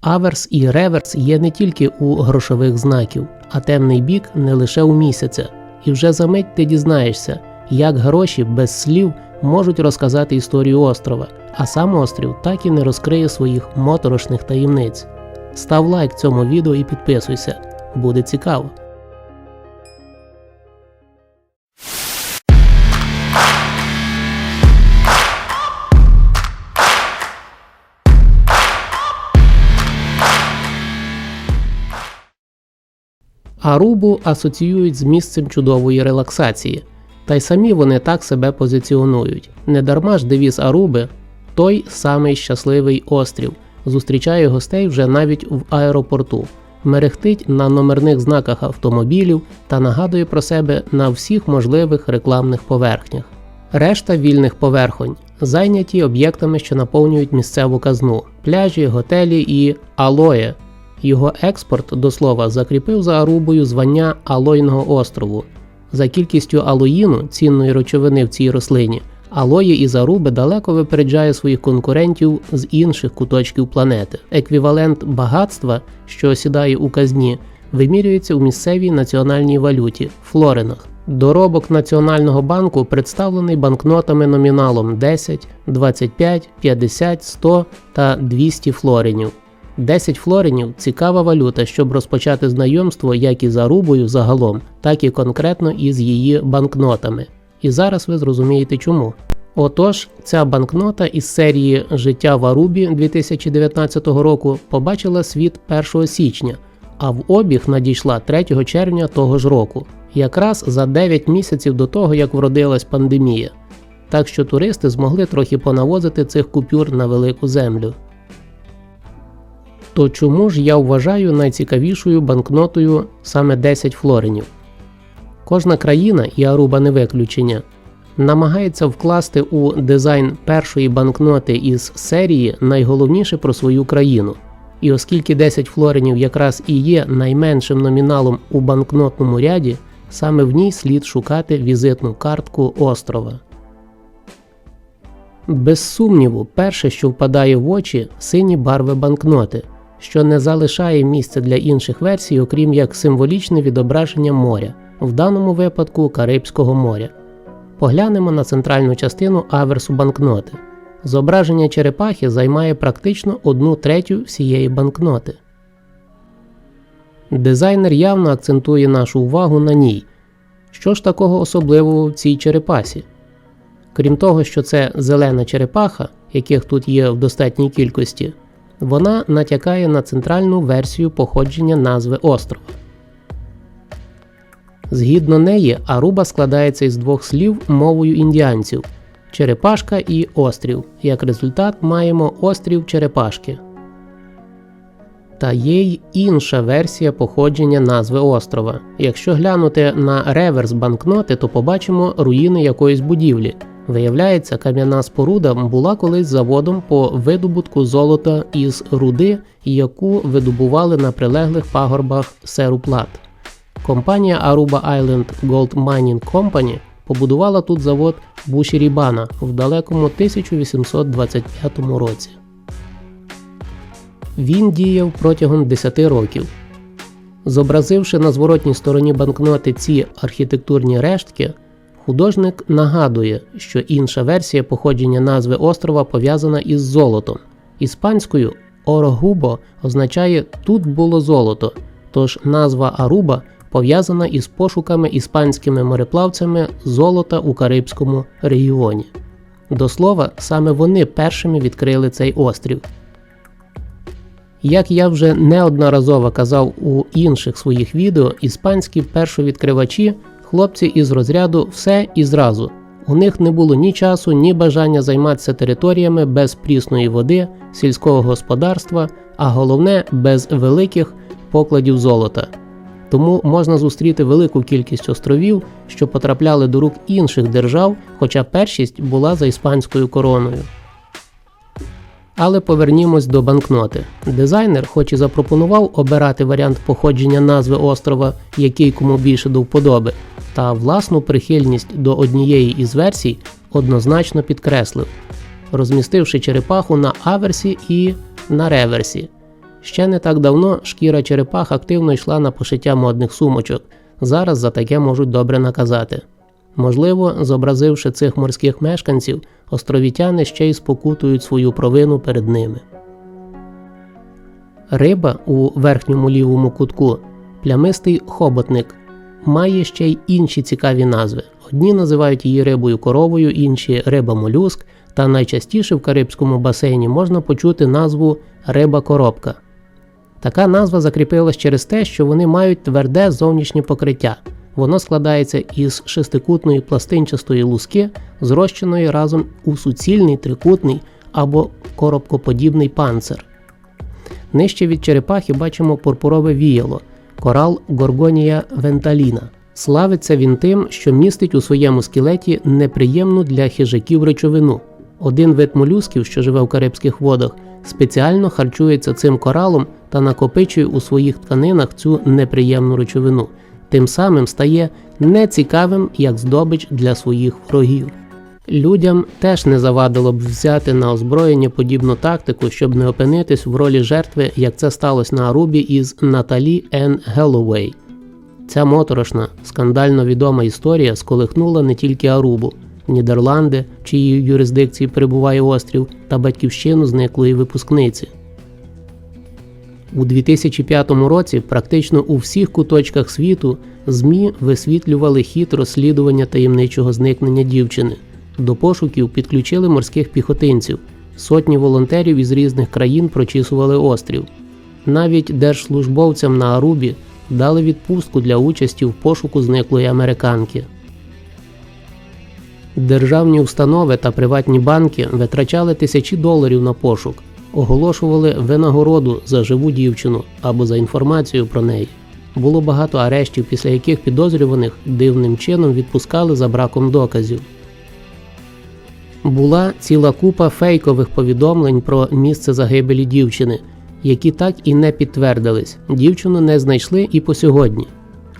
Аверс і реверс є не тільки у грошових знаків, а темний бік не лише у місяця. І вже за мить ти дізнаєшся, як гроші без слів можуть розказати історію острова, а сам острів так і не розкриє своїх моторошних таємниць. Став лайк цьому відео і підписуйся, буде цікаво. Арубу асоціюють з місцем чудової релаксації, та й самі вони так себе позиціонують. Недарма ж девіз Аруби той самий щасливий острів, зустрічає гостей вже навіть в аеропорту, мерехтить на номерних знаках автомобілів та нагадує про себе на всіх можливих рекламних поверхнях. Решта вільних поверхонь зайняті об'єктами, що наповнюють місцеву казну, пляжі, готелі і алоє. Його експорт до слова закріпив за Арубою звання Алойного острову. За кількістю алоїну, цінної речовини в цій рослині, алої із Аруби далеко випереджає своїх конкурентів з інших куточків планети. Еквівалент багатства, що осідає у казні, вимірюється у місцевій національній валюті флоринах. Доробок Національного банку представлений банкнотами номіналом 10, 25, 50, 100 та 200 флоринів. 10 флоринів цікава валюта, щоб розпочати знайомство як із Арубою загалом, так і конкретно із її банкнотами. І зараз ви зрозумієте чому. Отож, ця банкнота із серії Життя в Арубі 2019 року побачила світ 1 січня, а в обіг надійшла 3 червня того ж року, якраз за 9 місяців до того, як вродилась пандемія. Так що туристи змогли трохи понавозити цих купюр на велику землю. То чому ж я вважаю найцікавішою банкнотою саме 10 флоринів? Кожна країна, і Аруба не виключення, намагається вкласти у дизайн першої банкноти із серії найголовніше про свою країну. І оскільки 10 флоринів якраз і є найменшим номіналом у банкнотному ряді, саме в ній слід шукати візитну картку острова. Без сумніву, перше, що впадає в очі, сині барви банкноти, що не залишає місця для інших версій, окрім як символічне відображення моря, в даному випадку Карибського моря. Поглянемо на центральну частину аверсу банкноти. Зображення черепахи займає практично одну третю всієї банкноти. Дизайнер явно акцентує нашу увагу на ній. Що ж такого особливого в цій черепасі? Крім того, що це зелена черепаха, яких тут є в достатній кількості, вона натякає на центральну версію походження назви острова. Згідно неї, Аруба складається із двох слів мовою індіанців черепашка і острів. Як результат, маємо острів Черепашки. Та є й інша версія походження назви острова. Якщо глянути на реверс банкноти, то побачимо руїни якоїсь будівлі. Виявляється, кам'яна споруда була колись заводом по видобутку золота із руди, яку видобували на прилеглих пагорбах Серу Плат. Компанія Aruba Island Gold Mining Company побудувала тут завод Бушірібана в далекому 1825 році. Він діяв протягом 10 років. Зобразивши на зворотній стороні банкноти ці архітектурні рештки, художник нагадує, що інша версія походження назви острова пов'язана із золотом. Іспанською орогубо означає тут було золото, тож назва Аруба пов'язана із пошуками іспанськими мореплавцями золота у Карибському регіоні. До слова, саме вони першими відкрили цей острів. Як я вже неодноразово казав у інших своїх відео, іспанські першовідкривачі хлопці із розряду все і зразу. У них не було ні часу, ні бажання займатися територіями без прісної води, сільського господарства, а головне без великих покладів золота. Тому можна зустріти велику кількість островів, що потрапляли до рук інших держав, хоча першість була за іспанською короною. Але повернімось до банкноти. Дизайнер, хоч і запропонував обирати варіант походження назви острова, який кому більше до вподоби, та власну прихильність до однієї із версій однозначно підкреслив, розмістивши черепаху на аверсі і на реверсі. Ще не так давно шкіра черепах активно йшла на пошиття модних сумочок. Зараз за таке можуть добре наказати. Можливо, зобразивши цих морських мешканців, островітяни ще й спокутують свою провину перед ними. Риба у верхньому лівому кутку плямистий хоботник, має ще й інші цікаві назви. Одні називають її рибою коровою, інші риба молюск, та найчастіше в Карибському басейні можна почути назву риба коробка. Така назва закріпилась через те, що вони мають тверде зовнішнє покриття. Воно складається із шестикутної пластинчастої луски, зрощеної разом у суцільний трикутний або коробкоподібний панцир. Нижче від черепахи бачимо пурпурове віяло, корал Горгонія венталіна. Славиться він тим, що містить у своєму скелеті неприємну для хижаків речовину. Один вид молюсків, що живе в Карибських водах, спеціально харчується цим коралом та накопичує у своїх тканинах цю неприємну речовину, тим самим стає нецікавим як здобич для своїх ворогів. Людям теж не завадило б взяти на озброєння подібну тактику, щоб не опинитись в ролі жертви, як це сталося на Арубі із Наталі Ен Геллоуей. Ця моторошна, скандально відома історія сколихнула не тільки Арубу, Нідерланди, в чиїй юрисдикції перебуває острів, та батьківщину зниклої випускниці. У 2005 році практично у всіх куточках світу ЗМІ висвітлювали хід розслідування таємничого зникнення дівчини. До пошуків підключили морських піхотинців. Сотні волонтерів із різних країн прочісували острів. Навіть держслужбовцям на Арубі дали відпустку для участі в пошуку зниклої американки. Державні установи та приватні банки витрачали тисячі доларів на пошук, оголошували винагороду за живу дівчину або за інформацію про неї. Було багато арештів, після яких підозрюваних дивним чином відпускали за браком доказів. Була ціла купа фейкових повідомлень про місце загибелі дівчини, які так і не підтвердились. Дівчину не знайшли і по сьогодні.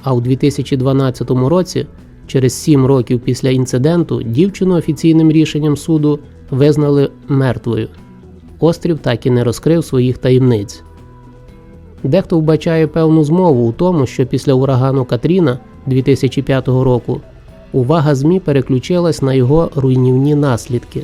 А у 2012 році, через 7 років після інциденту, дівчину офіційним рішенням суду визнали мертвою. Острів так і не розкрив своїх таємниць. Дехто вбачає певну змову у тому, що після урагану Катріна 2005 року увага ЗМІ переключилась на його руйнівні наслідки.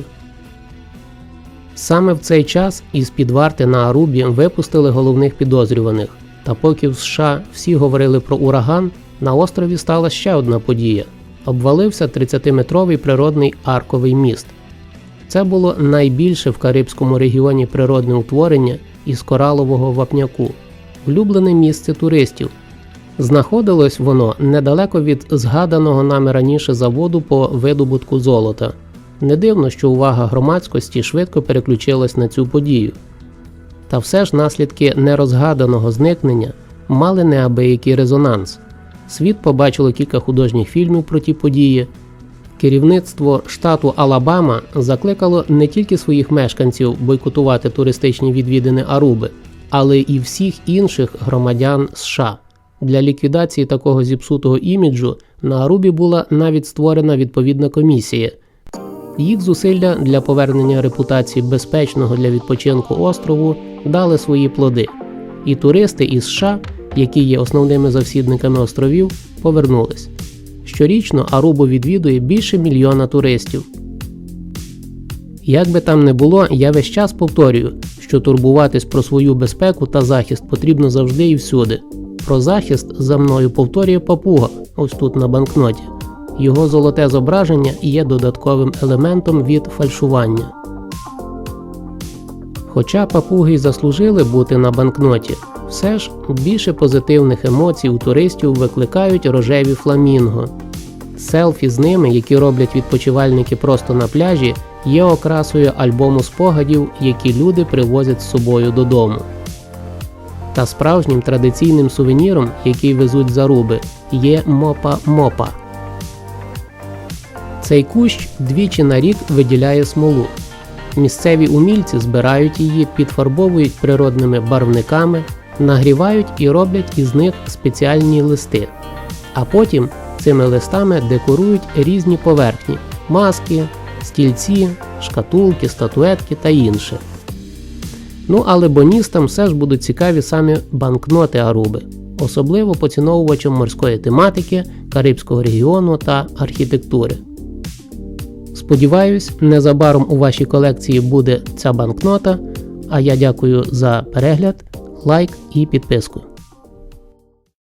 Саме в цей час із під варти на Арубі випустили головних підозрюваних. Та поки в США всі говорили про ураган, на острові стала ще одна подія: обвалився 30-метровий природний арковий міст. Це було найбільше в Карибському регіоні природне утворення із коралового вапняку, улюблене місце туристів. Знаходилось воно недалеко від згаданого нами раніше заводу по видобутку золота. Не дивно, що увага громадськості швидко переключилась на цю подію. Та все ж наслідки нерозгаданого зникнення мали неабиякий резонанс. Світ побачило кілька художніх фільмів про ті події. Керівництво штату Алабама закликало не тільки своїх мешканців бойкотувати туристичні відвідини Аруби, але і всіх інших громадян США. Для ліквідації такого зіпсутого іміджу на Арубі була навіть створена відповідна комісія. Їх зусилля для повернення репутації безпечного для відпочинку острову дали свої плоди, і туристи із США, які є основними завсідниками островів, повернулись. Щорічно Арубу відвідує більше мільйона туристів. Як би там не було, я весь час повторюю, що турбуватись про свою безпеку та захист потрібно завжди і всюди. Про захист за мною повторює папуга, ось тут на банкноті. Його золоте зображення є додатковим елементом від фальшування. Хоча папуги й заслужили бути на банкноті, все ж більше позитивних емоцій у туристів викликають рожеві фламінго. Селфі з ними, які роблять відпочивальники просто на пляжі, є окрасою альбому спогадів, які люди привозять з собою додому. Та справжнім традиційним сувеніром, який везуть за руби, є мопа-мопа. Цей кущ двічі на рік виділяє смолу. Місцеві умільці збирають її, підфарбовують природними барвниками, нагрівають і роблять із них спеціальні листи. А потім цими листами декорують різні поверхні маски, стільці, шкатулки, статуетки та інше. Ну але боністам все ж будуть цікаві самі банкноти Аруби, особливо поціновувачам морської тематики, Карибського регіону та архітектури. Сподіваюсь, незабаром у вашій колекції буде ця банкнота. А я дякую за перегляд, лайк і підписку.